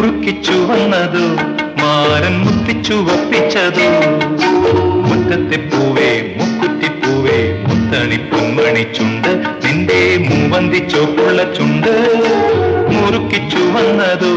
മുറുക്കിച്ചു വന്നതു മാരൻ മുത്തിച്ചു വപ്പിച്ചതു മുറ്റത്തെ പൂവേ മുക്കുറ്റിപ്പൂവേ മുത്തണി പൊന്മണി ചുണ്ട് നിന്റെ മൂവന്തി ചോപ്പുള്ള ചുണ്ട്. മുറുക്കിച്ചു വന്നതു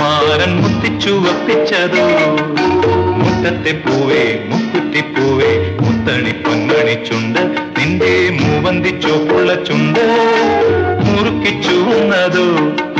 മാരൻ മുത്തിച്ചു വപ്പിച്ചതു മുറ്റത്തെ പൂവേ മുക്കുറ്റിപ്പൂവേ മുത്തണി പൊന്മണി ചുണ്ട് നിന്റെ മൂവന്തി ചോപ്പുള്ള ചുണ്ട്. മുറുക്കിച്ചു വന്നതു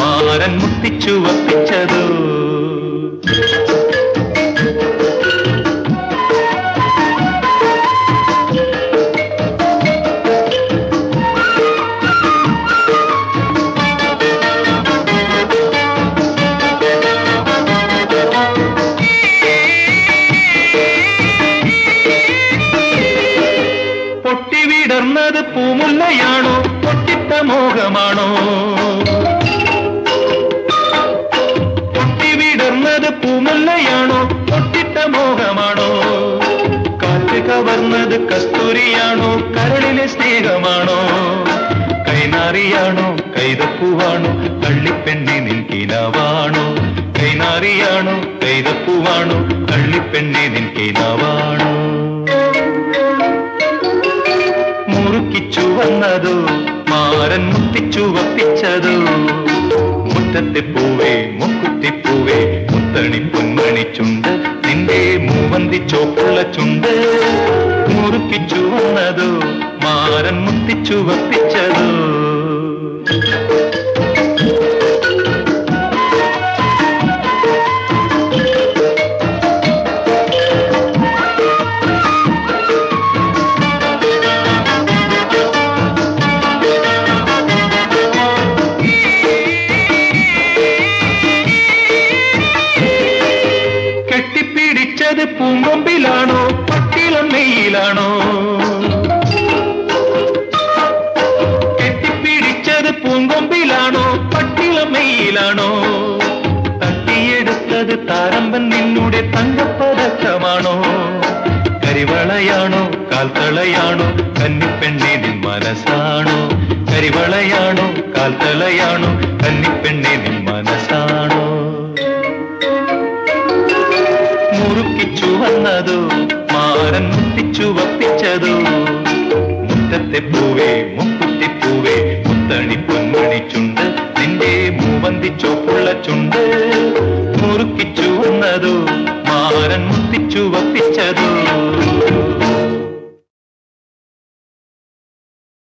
മാരൻ മുത്തിച്ചു വപ്പിച്ചതു പൊട്ടിവിടർന്നത് പൊട്ടിത്ത മോഹമാണോ? പൊട്ടിവിടർന്നത് പൂമല്ലയാണോ? പൊട്ടിട്ട മോഹമാണോ? കാറ്റ് കവർന്നത് കസ്തൂരിയാണോ? കരളിലെ സ്നേഹമാണോ? കൈനാറിയാണോ? കൈതപ്പൂവാണോ? കള്ളിപ്പെണ്ണി നിൻകിനാവാണോ കൈനാറിയാണോ? കൈതപ്പൂവാണോ? കള്ളിപ്പെണ്ണി നിൻകിനാവാണോ വന്നതു മാരൻ മുത്തിച്ചു വപ്പിച്ചതു മുറ്റത്തെ പൂവേ മുക്കുത്തിപ്പൂവേ മുത്തണി പൊന്മണി ചുണ്ട് നിന്റെ മൂവന്തി ചോപ്പുള്ള ചുണ്ട്. മുറുക്കിച്ചു വന്നതു മാരൻ മുത്തിച്ചു വപ്പിച്ചതു കെട്ടിപ്പിടിച്ചത് പൂങ്കൊമ്പിലാണോ പട്ടിളമ്മയിലാണോ കെട്ടിപ്പിടിച്ചത് പൂങ്കൊമ്പിലാണോ പട്ടിളമ്മയിലാണോ തട്ടിയെടുത്തത് താരമ്പൻ നിന്നുടെ തങ്കപ്പതക്കമാണോ? കരിവളയാണോ കാൽത്തളയാണോ കന്നിപ്പെണ്ണി നിൻ മനസ്സാണോ? കരിവളയാണോ കാൽത്തളയാണോ കന്നിപ്പെണ്ണി മാരൻ മുത്തിച്ചു വപ്പിച്ചതു? മുറ്റത്തെ പൂവേ മുക്കുത്തിപ്പൂവേ മുത്തണി പൊന്മണിച്ചുണ്ട് നിന്റെ മൂവന്തിച്ചു പുള്ളച്ചുണ്ട്. മുറുക്കിച്ചു വന്നതു മാരൻ മുത്തിച്ചു വപ്പിച്ചതു?